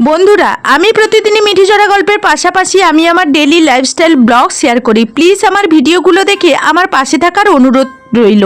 বন্ধুরা, আমি প্রতিদিনই মিঠি জোড়া গল্পের পাশাপাশি আমি আমার ডেলি লাইফস্টাইল ব্লগ শেয়ার করি। প্লিজ আমার ভিডিওগুলো দেখে আমার পাশে থাকার অনুরোধ রইল।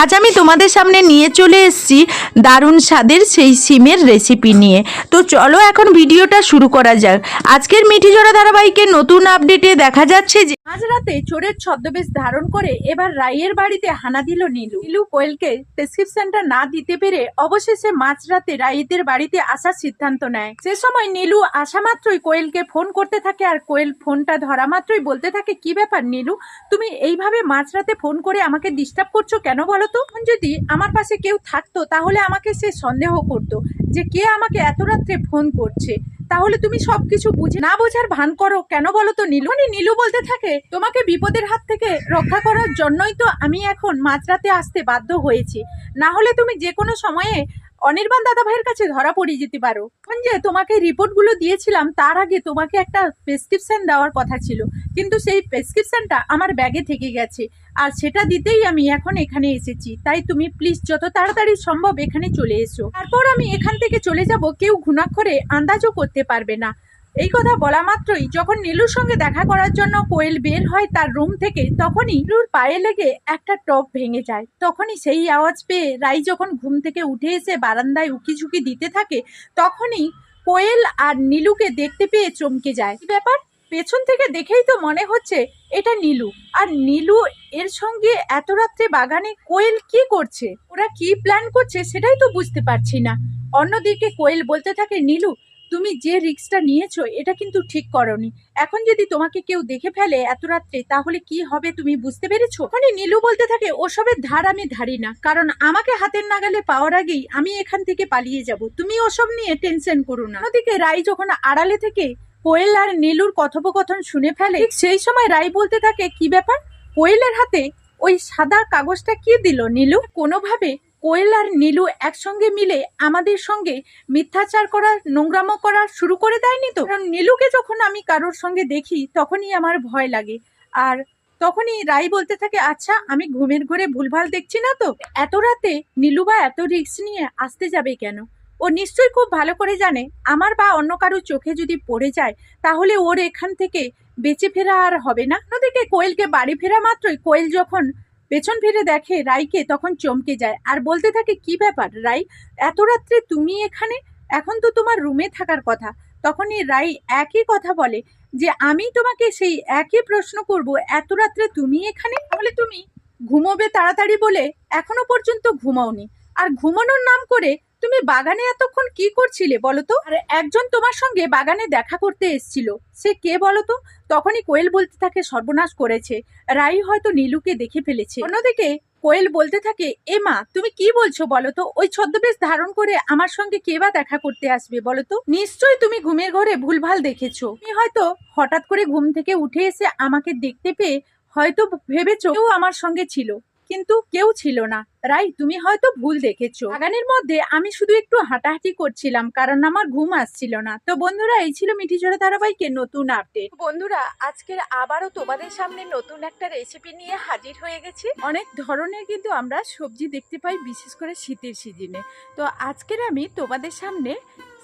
আজ আমি তোমাদের সামনে নিয়ে চলে এসেছি দারুণ স্বাদের সেই সিমের রেসিপি নিয়ে। তো চলো এখন ভিডিওটা শুরু করা যাক। আজকের মিঠি জোড়া ধারাবাহিকের নতুন আপডেটে দেখা যাচ্ছে যে আজ রাতে চোরের ছদ্মবেশ ধারণ করে এবার রাইয়ের বাড়িতে হানা দিল নীলু। নীলু কোয়েলকে প্রেসক্রিপশনটা না দিতে পেরে অবশেষে মাঝরাতে রাইদের বাড়িতে আসার সিদ্ধান্ত নেয়। সে সময় নীলু আসা মাত্রই কোয়েলকে ফোন করতে থাকে আর কোয়েল ফোনটা ধরা মাত্রই বলতে থাকে, কি ব্যাপার নীলু? তুমি এইভাবে মাঝরাতে ফোন করে আমাকে ডিস্টার্ব করছ কেন বলো তো? যদি আমার পাশে কেউ থাকতো, তাহলে আমাকে সে সন্দেহ করতো যে কে আমাকে এত রাত্রে ফোন করছে। তাহলে তুমি সবকিছু বুঝে না বোঝার ভান করো কেন বলো তো? নীলু নীলু বলতে থাকে, তোমাকে বিপদের হাত থেকে রক্ষা করার জন্যই তো আমি এখন মাঝরাতে আসতে বাধ্য হয়েছি। না হলে তুমি যে কোনো সময়ে অনির্বাণ দাদা ভাইয়ের কাছে ধরা পড়ে যেতে পারো। যে তোমাকে রিপোর্টগুলো দিয়েছিলাম, তার আগে তোমাকে একটা প্রেসক্রিপশন দেওয়ার কথা ছিল। কিন্তু সেই প্রেসক্রিপশনটা আমার ব্যাগে থেকে গেছে। আর সেটা দিতেই আমি এখন এখানে এসেছি। তাই তুমি প্লিজ যত তাড়াতাড়ি সম্ভব এখানে চলে এসো। তারপর আমি এখান থেকে চলে যাব, কেউ ঘুণাক্ষরে আন্দাজও করতে পারবে না। এই কথা বলা মাত্রই যখন নীলুর সঙ্গে দেখা করার জন্য কোয়েল বের হয় তার রুম থেকে, তখনই নীলুর পায়ে লেগে একটা টপ ভেঙে যায়। তখনই সেই আওয়াজ পেয়ে রাই যখন ঘুম থেকে উঠে এসে বারান্দায় উকি ঝুঁকি দিতে থাকে, তখনই কোয়েল আর নীলুকে দেখতে পেয়ে চমকে যায়। ব্যাপার পেছন থেকে দেখেই তো মনে হচ্ছে এটা নীলু। আর নীলু এর সঙ্গে এত রাত্রে বাগানে কোয়েল কি করছে? ওরা কি প্ল্যান করছে সেটাই তো বুঝতে পারছি না। অন্যদিকে কোয়েল বলতে থাকে, নীলু তুমি যে রিক্সটা নিয়েছো এটা কিন্তু ঠিক করনি। এখন যদি তোমাকে কেউ দেখে ফেলে এত রাত্রে তাহলে কি হবে তুমি বুঝতে পেরেছ? ওখানে নীলু বলতে থাকে ওসবের ধার আমি ধারি না। কারণ আমাকে হাতের নাগালে পাওয়ার আগেই আমি এখান থেকে পালিয়ে যাব। তুমি ওসব নিয়ে টেনশন করো না। ওদিকে রাই যখন আড়ালে থেকে কোয়েল আর নীলুর কথোপকথন শুনে ফেলে সেই সময় রাই বলতে থাকে কি ব্যাপার? কোয়েলের হাতে ওই সাদা কাগজটা কি দিল নীলু? কোনোভাবে কোয়েল আর নীলু একসঙ্গে মিলে আমাদের সঙ্গে মিথ্যাচার করা নোংরামো করা শুরু করে দেয়নি তো? কারণ নীলুকে যখন আমি কারোর সঙ্গে দেখি, তখনই আমার ভয় লাগে। আর তখনই রাই বলতে থাকে আচ্ছা আমি ঘুমের ঘরে ভুলভাল দেখছি না তো? এত রাতে নীলু বা এত রিস্ক নিয়ে আসতে যাবে কেন? ও নিশ্চয়ই খুব ভালো করে জানে, আমার বা অন্য কারও চোখে যদি পড়ে যায়, তাহলে ওর এখান থেকে বেঁচে ফেরা আর হবে না? অন্যদিকে কোয়েলকে বাড়ি ফেরা মাত্রই, কোয়েল যখন পেছন ফিরে দেখে রাইকে তখন চমকে যায়। আর বলতে থাকে, কি ব্যাপার রাই? এত রাত্রে তুমি এখানে? এখন তো তোমার রুমে থাকার কথা। তখনই রাই একই কথা বলে, যে আমি তোমাকে সেই একই প্রশ্ন করব, এত রাত্রে তুমি এখানে? তাহলে তুমি ঘুমোবে তাড়াতাড়ি বলে এখনও পর্যন্ত ঘুমাওনি। আর ঘুমানোর নাম করে তুমি বাগানে এতক্ষণ কি করছিলে বলো তো? আর, একজন তোমার সঙ্গে বাগানে দেখা করতে এসেছিল। সে কে বলো তো? তখনই কোয়েল বলতে থাকে, সর্বনাশ করেছে। রাই হয়তো নীলুকে দেখে ফেলেছে। অন্যদিকে কোয়েল বলতে থাকে এ মা তুমি কি বলছো বলো তো? ওই ছদ্মবেশ ধারণ করে আমার সঙ্গে কে বা দেখা করতে আসবে বলো তো? নিশ্চয়ই তুমি ঘুমের ঘরে ভুলভাল দেখেছ। তুমি হয়তো হঠাৎ করে ঘুম থেকে উঠে এসে আমাকে দেখতে পেয়ে হয়তো ভেবেছো কেউ আমার সঙ্গে ছিল। কিন্তু কেউ ছিল না। রাই তুমি হয়তো ভুল দেখেছ। বাগানের মধ্যে আমি শুধু একটু হাঁটাহাঁটি করছিলাম, কারণ আমার ঘুম আসছিল না। তো বন্ধুরা, এই ছিল মিঠি ঝোড়া ধারাবাহিকের নতুন আপডেট। বন্ধুরা, আজকের আবারও তোমাদের সামনে নতুন একটা রেসিপি নিয়ে হাজির হয়ে গেছি। অনেক ধরনের কিন্তু আমরা সবজি দেখতে পাই, বিশেষ করে শীতের সিজনে তো আজকের আমি তোমাদের সামনে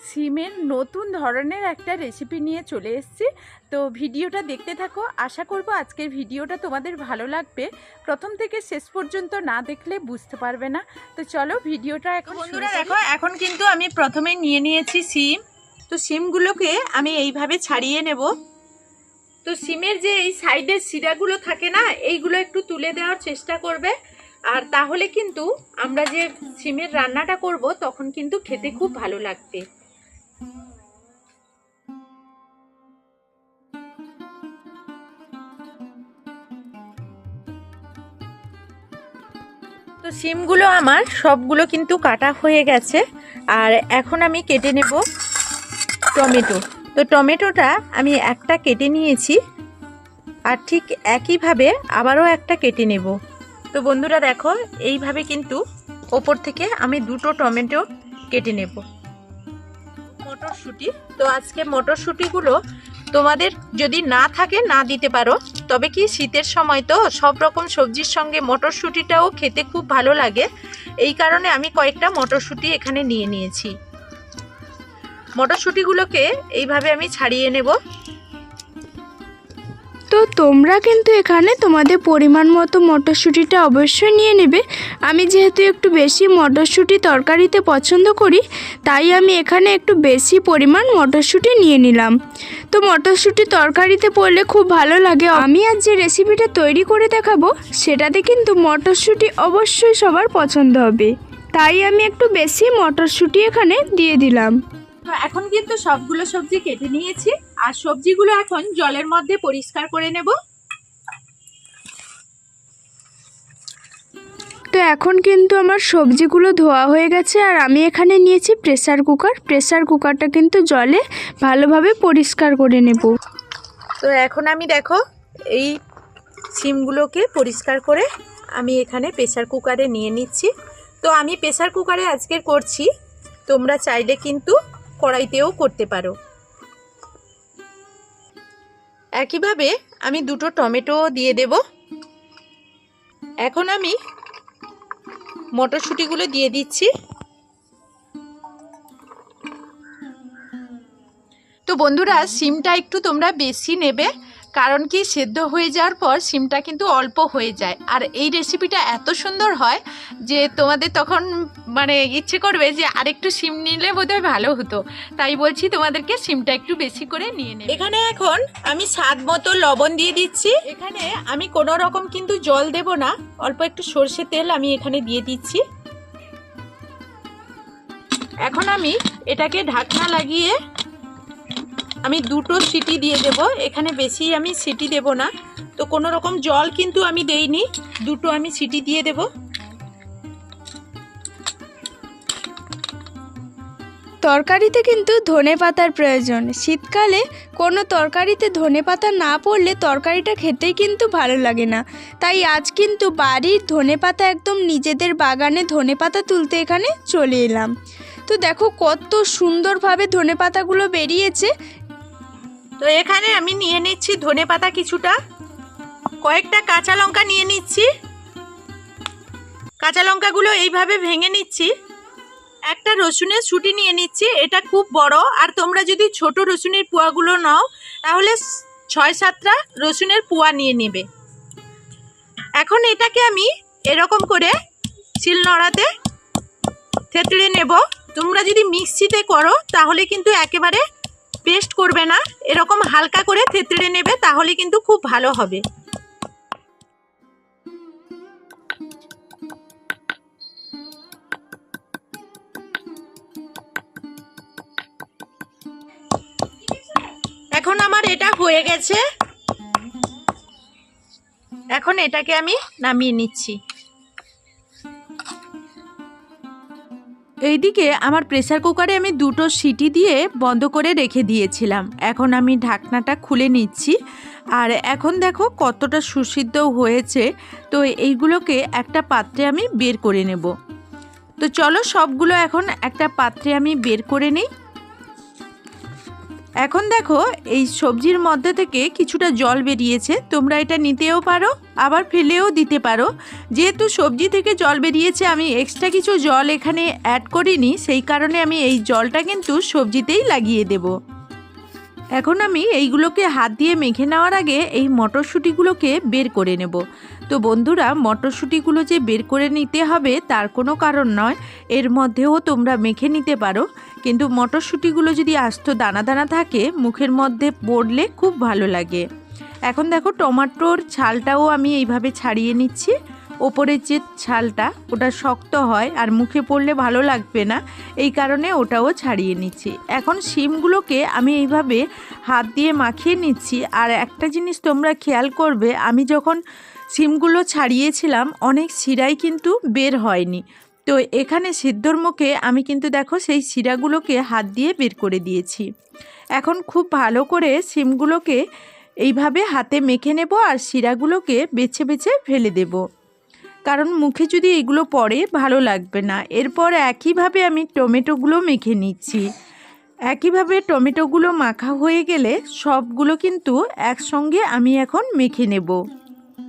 সিমের নতুন ধরনের একটা রেসিপি নিয়ে চলে এসেছি। তো ভিডিওটা দেখতে থাকো। আশা করব আজকের ভিডিওটা তোমাদের ভালো লাগবে। প্রথম থেকে শেষ পর্যন্ত না দেখলে বুঝতে পারবে না। তো চলো ভিডিওটা এখন বন্ধুরা দেখো এখন কিন্তু আমি প্রথমে নিয়ে নিয়েছি সিম। তো সিমগুলোকে আমি এইভাবে ছাড়িয়ে নেব। তো সিমের যে এই সাইডের শিরাগুলো থাকে না এইগুলো একটু তুলে দেওয়ার চেষ্টা করবে। আর তাহলে কিন্তু আমরা যে সিমের রান্নাটা করব তখন কিন্তু খেতে খুব ভালো লাগবে। সিমগুলো আমার, সবগুলো কিন্তু কাটা হয়ে গেছে। আর এখন আমি কেটে নেব টমেটো। তো টমেটোটা আমি একটা কেটে নিয়েছি আর ঠিক একইভাবে আবারও একটা কেটে নেব। তো বন্ধুরা দেখো, এইভাবে কিন্তু ওপর থেকে আমি দুটো টমেটো কেটে নেব। মটরশুঁটি। তো আজকে মটরশুঁটিগুলো তোমাদের যদি না থাকে, না দিতে পারো। তবে কি শীতের সময় তো সব রকম সবজির সঙ্গে মটরশুঁটিটাও খেতে খুব ভালো লাগে। এই কারণে আমি কয়েকটা মটরশুঁটি এখানে নিয়ে নিয়েছি। মটরশুঁটিগুলোকে এইভাবে আমি ছাড়িয়ে নেব। তো তোমরা কিন্তু এখানে তোমাদের পরিমাণ মতো মটরশুঁটিটা অবশ্যই নিয়ে নেবে। আমি যেহেতু একটু বেশি মটরশুঁটি তরকারিতে পছন্দ করি, তাই আমি এখানে একটু বেশি পরিমাণ মটরশুঁটি নিয়ে নিলাম। তো মটরশুঁটি তরকারিতে পড়লে খুব ভালো লাগে। আমি আজ যে রেসিপিটা তৈরি করে দেখাবো, সেটাতে কিন্তু মটরশুঁটি অবশ্যই সবার পছন্দ হবে। তাই আমি একটু বেশি মটরশুঁটি এখানে দিয়ে দিলাম। এখন কিন্তু সবগুলো সবজি কেটে নিয়েছি। আর সবজিগুলো এখন জলের মধ্যে পরিষ্কার করে নেব। তো এখন কিন্তু আমার সবজিগুলো ধোয়া হয়ে গেছে আর আমি এখানে নিয়েছি প্রেসার কুকার। প্রেসার কুকারটা কিন্তু জলে ভালোভাবে পরিষ্কার করে নেব। তো এখন আমি দেখো এই সিমগুলোকে পরিষ্কার করে আমি এখানে প্রেসার কুকারে নিয়ে নিচ্ছি। তো আমি প্রেসার কুকারে আজকের করছি তোমরা চাইলে কিন্তু কড়াইতেও করতে পারো। একইভাবে আমি দুটো টমেটো দিয়ে দেব। এখন আমি মটরশুঁটিগুলো দিয়ে দিচ্ছি। তো বন্ধুরা, সিমটা একটু তোমরা বেশি নেবে। কারণ কি সেদ্ধ হয়ে যাওয়ার পর সিমটা কিন্তু অল্প হয়ে যায়। আর এই রেসিপিটা এত সুন্দর হয় যে তোমাদের তখন মানে ইচ্ছে করবে যে আরেকটু সিম নিলে বোধহয় ভালো হতো। তাই বলছি তোমাদেরকে সিমটা একটু বেশি করে নিয়ে নেবে। এখানে এখন আমি স্বাদ মতো লবণ দিয়ে দিচ্ছি। এখানে আমি কোনো রকম কিন্তু জল দেব না। অল্প একটু সর্ষে তেল আমি এখানে দিয়ে দিচ্ছি। এখন আমি এটাকে ঢাকনা লাগিয়ে আমি দুটো সিটি দিয়ে দেব, এখানে বেশি আমি সিটি দেব না। তো কোনো রকম জল কিন্তু আমি দেইনি, দুটো আমি সিটি দিয়ে দেব। তরকারিতে কিন্তু ধনে পাতার প্রয়োজন। শীতকালে কোনো তরকারিতে ধনে পাতা না পড়লে তরকারিটা খেতেই কিন্তু ভালো লাগে না। তাই আজ কিন্তু বাড়ির ধনে পাতা একদম নিজেদের বাগানে ধনে পাতা তুলতে এখানে চলে এলাম। তো দেখো কত সুন্দরভাবে ধনে পাতাগুলো বেরিয়েছে তো এখানে আমি নিয়ে নিচ্ছি ধনে পাতা কিছুটা। কয়েকটা কাঁচা লঙ্কা নিয়ে নিচ্ছি। কাঁচা লঙ্কাগুলো এইভাবে ভেঙে নিচ্ছি। একটা রসুনের ছুটি নিয়ে নিচ্ছি, এটা খুব বড়। আর তোমরা যদি ছোট রসুনের পোয়াগুলো নাও, তাহলে ছয় সাতটা রসুনের পোয়া নিয়ে নেবে। এখন এটাকে আমি এরকম করে শিলনোড়াতে থেতড়ে নেব। তোমরা যদি মিক্সিতে করো, তাহলে কিন্তু একেবারে পেস্ট করবে না, এরকম হালকা করে থেতড়ে নেবে, তাহলে কিন্তু খুব ভালো হবে। এখন আমার এটা হয়ে গেছে। এখন এটাকে আমি নামিয়ে নিচ্ছি। এইদিকে আমার প্রেসার কুকারে আমি দুটো সিটি দিয়ে বন্ধ করে রেখে দিয়েছিলাম। এখন আমি ঢাকনাটা খুলে নিচ্ছি। আর এখন দেখো কতটা সুসিদ্ধ হয়েছে। তো এইগুলোকে একটা পাত্রে আমি বের করে নেব। তো চলো সবগুলো এখন একটা পাত্রে আমি বের করে নিই। এখন দেখো, এই সবজির মধ্যে থেকে কিছুটা জল বেরিয়েছে। তোমরা এটা নিতেও পারো, আবার ফেলেও দিতে পারো। যেহেতু সবজি থেকে জল বেরিয়েছে, আমি এক্সট্রা কিছু জল এখানে অ্যাড করিনি, সেই কারণে আমি এই জলটা কিন্তু সবজিতেই লাগিয়ে দেব। এখন আমি এইগুলোকে হাত দিয়ে মেখে নেওয়ার আগে এই মটরশুঁটিগুলোকে বের করে নেব। তো বন্ধুরা, মটরশুঁটিগুলো যে বের করে নিতে হবে তার কোনো কারণ নয়। এর মধ্যেও তোমরা মেখে নিতে পারো। কিন্তু মটরশুঁটিগুলো যদি আস্ত দানা দানা থাকে, মুখের মধ্যে পড়লে খুব ভালো লাগে। এখন দেখো টমাটোর ছালটাও আমি এইভাবে ছাড়িয়ে নিচ্ছি। ওপরের যে ছালটা, ওটা শক্ত হয় আর মুখে পড়লে ভালো লাগবে না। এই কারণে ওটাও ছাড়িয়ে নিচ্ছি। এখন শিমগুলোকে আমি এইভাবে হাত দিয়ে মাখিয়ে নিচ্ছি। আর একটা জিনিস তোমরা খেয়াল করবে, আমি যখন সিমগুলো ছাড়িয়েছিলাম, অনেক শিরাই কিন্তু বের হয়নি। তো এখানে সিদ্ধর মুখে আমি কিন্তু দেখো সেই শিরাগুলোকে হাত দিয়ে বের করে দিয়েছি। এখন খুব ভালো করে সিমগুলোকে এইভাবে হাতে মেখে নেব আর শিরাগুলোকে বেছে বেছে ফেলে দেব। কারণ মুখে যদি এগুলো পড়ে, ভালো লাগবে না। এরপর একইভাবে আমি টমেটোগুলো মেখে নিচ্ছি। একইভাবে টমেটোগুলো মাখা হয়ে গেলে সবগুলো কিন্তু একসঙ্গে আমি এখন মেখে নেব।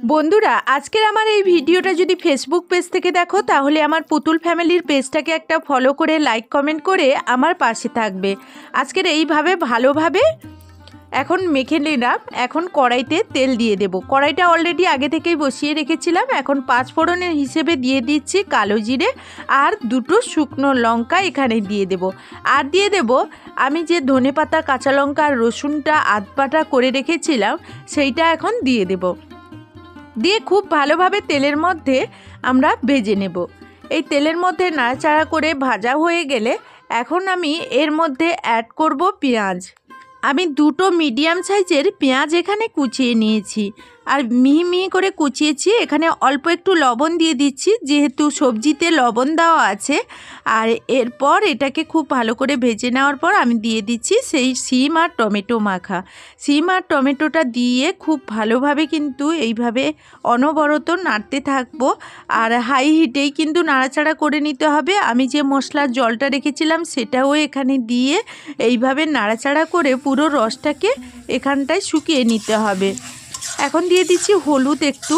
বন্ধুরা, আজকের আমার এই ভিডিওটা যদি ফেসবুক পেজ থেকে দেখো, তাহলে আমার পুতুল ফ্যামিলির পেজটাকে একটা ফলো করে লাইক কমেন্ট করে আমার পাশে থাকবে। আজকের এইভাবে ভালোভাবে এখন মেখে নিলাম। এখন কড়াইতে তেল দিয়ে দেব। কড়াইটা অলরেডি আগে থেকেই বসিয়ে রেখেছিলাম। এখন পাঁচ ফোড়নের হিসেবে দিয়ে দিচ্ছি কালো জিরে আর দুটো শুকনো লঙ্কা এখানে দিয়ে দেব। আর দিয়ে দেব, আমি যে ধনে পাতা কাঁচা লঙ্কা আর রসুনটা আদবাটা করে রেখেছিলাম, সেইটা এখন দিয়ে দেব। দিয়ে খুব ভালোভাবে তেলের মধ্যে আমরা ভেজে নেব। এই তেলের মধ্যে নাড়াচাড়া করে ভাজা হয়ে গেলে এখন আমি এর মধ্যে অ্যাড করব পেঁয়াজ। আমি দুটো মিডিয়াম সাইজের পেঁয়াজ এখানে কুচিয়ে নিয়েছি। আর মিহি মিহি করে কুচিয়েছি। এখানে অল্প একটু লবণ দিয়ে দিচ্ছি, যেহেতু সবজিতে লবণ দেওয়া আছে। আর এরপর এটাকে খুব ভালো করে ভেজে নেওয়ার পর আমি দিয়ে দিচ্ছি সেই সিম আর টমেটো মাখা। সিম আর টমেটোটা দিয়ে খুব ভালোভাবে কিন্তু এইভাবে অনবরত নাড়তে থাকব। আর হাই হিটেই কিন্তু নাড়াচাড়া করে নিতে হবে। আমি যে মশলার জলটা রেখেছিলাম সেটাও এখানে দিয়ে এইভাবে নাড়াচাড়া করে পুরো রসটাকে এখানটায় শুকিয়ে নিতে হবে। এখন দিয়ে দিচ্ছি হলুদ একটু।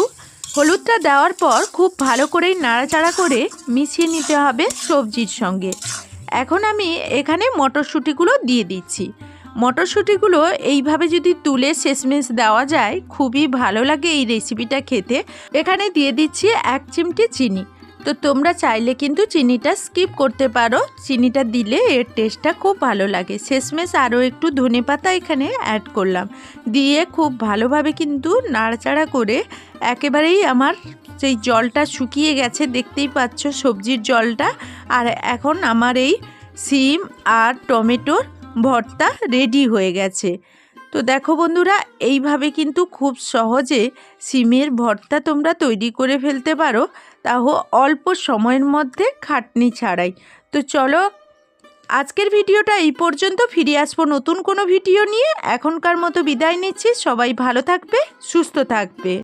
হলুদটা দেওয়ার পর খুব ভালো করেই নাড়াচাড়া করে মিশিয়ে নিতে হবে সবজির সঙ্গে। এখন আমি এখানে মটরশুঁটিগুলো দিয়ে দিচ্ছি। মটরশুঁটিগুলো এইভাবে যদি তুলে শেষমেশ দেওয়া যায়, খুবই ভালো লাগে এই রেসিপিটা খেতে। এখানে দিয়ে দিচ্ছি এক চিমটি চিনি। তো তোমরা চাইলে কিন্তু চিনিটা স্কিপ করতে পারো। চিনিটা দিলে এর টেস্টটা খুব ভালো লাগে। শেষমেশ আরও একটু ধনে পাতা এখানে অ্যাড করলাম। দিয়ে খুব ভালোভাবে কিন্তু নাড়াচাড়া করে একেবারেই আমার সেই জলটা শুকিয়ে গেছে, দেখতেই পাচ্ছ সবজির জলটা। আর এখন আমার এই সিম আর টমেটোর ভর্তা রেডি হয়ে গেছে। তো দেখো বন্ধুরা, এইভাবে কিন্তু খুব সহজে সিমের ভর্তা তোমরা তৈরি করে ফেলতে পারো। তাও অল্প সময়ের মধ্যে খাটনি ছাড়াই। তো চলো, আজকের ভিডিওটা এই পর্যন্ত। ফিরে আসব নতুন কোনো ভিডিও নিয়ে। এখনকার মতো বিদায় নিচ্ছি। সবাই ভালো থাকবে, সুস্থ থাকবে।